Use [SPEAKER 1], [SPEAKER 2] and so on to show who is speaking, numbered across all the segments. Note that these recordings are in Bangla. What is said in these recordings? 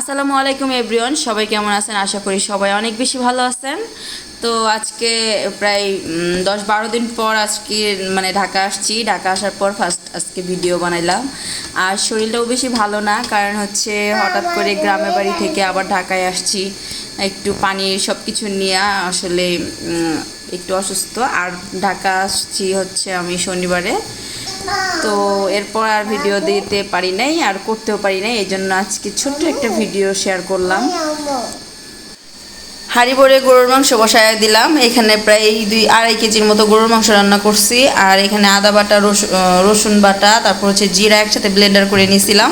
[SPEAKER 1] আসসালামু আলাইকুম, এভরিওয়ান। সবাই কেমন আছেন? আশা করি সবাই অনেক বেশি ভালো আছেন। তো আজকে প্রায় দশ বারো দিন পর আজকে মানে ঢাকা আসছি। ঢাকা আসার পর ফার্স্ট আজকে ভিডিও বানাইলাম। আর শরীরটাও বেশি ভালো না, কারণ হচ্ছে হঠাৎ করে গ্রামের বাড়ি থেকে আবার ঢাকায় আসছি। একটু পানি সব কিছু নিয়ে আসলে একটু অসুস্থ। আর ঢাকা আসছি হচ্ছে আমি শনিবারে। তো এরপর আর ভিডিও দিতে পারি নাই, আর করতেও পারি নাই এই জন্য আজকে ছোট্ট একটা ভিডিও শেয়ার করলাম। হাঁড়ি ভরে গরুর মাংস বসায় দিলাম। এখানে প্রায় দুই, আড়াই কেজির মতো গরুর মাংস রান্না করছি। আর এখানে আদা বাটা, রসুন বাটা, তারপর হচ্ছে জিরা একসাথে ব্লেন্ডার করে নিয়েছিলাম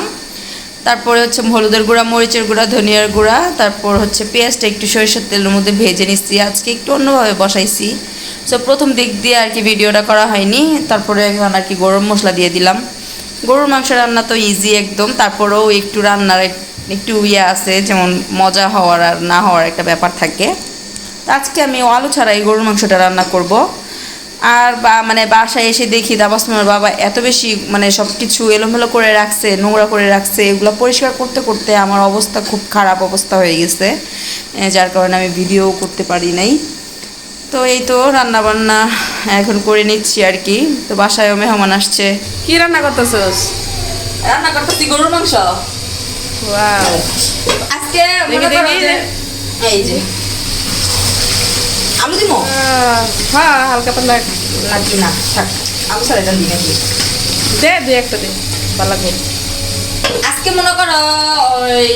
[SPEAKER 1] তারপরে হচ্ছে হলুদের গুঁড়া, মরিচের গুঁড়া, ধনিয়ার গুঁড়া, তারপর হচ্ছে পেঁয়াজটা একটু সরিষার তেলের মধ্যে ভেজে নিচ্ছি। আজকে একটু অন্যভাবে বসাইছি। সো প্রথম দিক দিয়ে আর কি ভিডিওটা করা হয়নি। তারপরে এখন আর কি গরম মশলা দিয়ে দিলাম। গরুর মাংস রান্না তো ইজি একদম। তারপরেও একটু রান্নার একটু ইয়ে আছে, যেমন মজা হওয়ার আর না হওয়ার একটা ব্যাপার থাকে। আজকে আমি আলু ছাড়াই গরুর মাংসটা রান্না করব। আর বা মানে বাসায় এসে দেখি দাবাসমার বাবা এত বেশি মানে সব কিছু এলোমেলো করে রাখছে নোংরা করে রাখছে এগুলো পরিষ্কার করতে করতে আমার অবস্থা খুব খারাপ অবস্থা হয়ে গেছে যার কারণে আমি ভিডিও করতে পারি নাই। তো এই তো রান্না বান্না এখন করে নিচ্ছি আর কি। তো বাসায়ও মেহমান আসছে।
[SPEAKER 2] কি রান্না করতেছস?
[SPEAKER 1] রান্না করতেছি গরুর মাংস। আজকে এই যে। আলু দিমো?
[SPEAKER 2] হ্যাঁ হালকা পাতলা
[SPEAKER 1] নাকি না থাক। আলু ছাড়া এটা দিই। নাকি
[SPEAKER 2] দে দুই একটা দে ভালো লাগবে
[SPEAKER 1] আজকে মনে করো ওই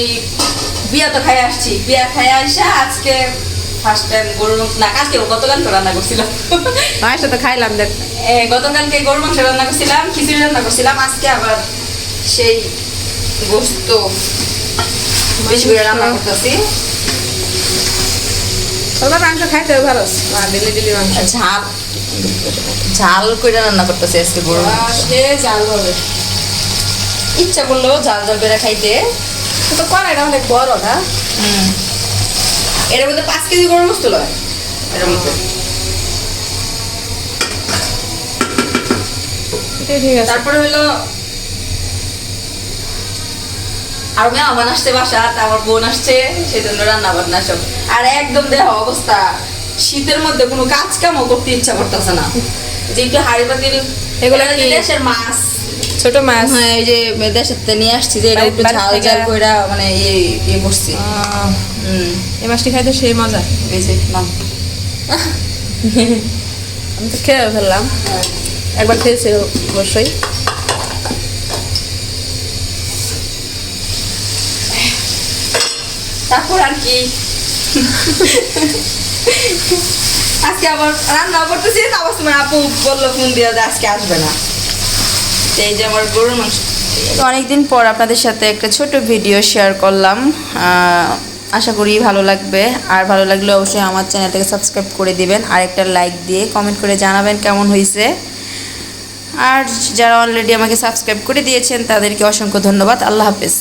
[SPEAKER 1] বিয়া তো খাই আসছি। বিয়া খাই আসা আজকে ফার্স্ট টাইম গরুর মাংস না কালকে গতকাল তো রান্না করছিলাম
[SPEAKER 2] মায়ের সাথে খাইলাম দেখ।
[SPEAKER 1] গতকালকে গরুর মাংস রান্না করছিলাম খিচুড়ি রান্না করছিলাম আজকে আবার সেই গোস্ত বেশি করে রান্না করতেছি।
[SPEAKER 2] তোমরা মাংস খাইতে ভালো। দিলি দিলি মাংস।
[SPEAKER 1] ঝাল। ঝাল করে রান্না করতেছি আজকে মাংস।
[SPEAKER 2] সে হবে।
[SPEAKER 1] ইচ্ছা করল ঝাল ঝাল করে খাইতে।
[SPEAKER 2] তো কড়াইটা অনেক বড় না।
[SPEAKER 1] এর মধ্যে পাঁচ কেজি গরুর গোস্ত লয়। এর মধ্যে।
[SPEAKER 2] ঠিক ঠিক আছে।
[SPEAKER 1] তারপরে হলো আর মেহমান আসছে বাসা আমার বোন আসছে সেজন্য রান্না বান্না সব। আর একদম দেহ অবস্থা শীতের মধ্যে কোনো কাজ কামও করতে ইচ্ছা করতেছে না। যে একটু হাড়ি পাতিল
[SPEAKER 2] এগুলো
[SPEAKER 1] দেশের মাছ।
[SPEAKER 2] ছোট মাছ?
[SPEAKER 1] হ্যাঁ এই যে দেশের থেকে নিয়ে আসছি যে এটা একটু ঝাল ঝাল কইরা মানে ইয়ে ইয়ে করছি।
[SPEAKER 2] এই মাছটি খাইতে সেই মজা।
[SPEAKER 1] এই যে নাম।
[SPEAKER 2] আমি তো খেয়ে ফেললাম। একবার খেয়েছি অবশ্যই।
[SPEAKER 1] তারপর আর কি? আজকে আবার রান্না করতেছি আবার সময় আপু বলল, ফোন দিয়ে আজকে আসবে না। এই যে আমার গরুর মাংস। অনেকদিন পর আপনাদের সাথে একটা ছোট ভিডিও শেয়ার করলাম। আশা করি ভালো লাগবে। আর ভালো লাগলে অবশ্যই আমার চ্যানেলটাকে সাবস্ক্রাইব করে দিবেন। আর একটা লাইক দিয়ে কমেন্ট করে জানাবেন কেমন হয়েছে আর যারা অলরেডি আমাকে সাবস্ক্রাইব করে দিয়েছেন, তাদেরকে অসংখ্য ধন্যবাদ। আল্লাহ হাফেজ।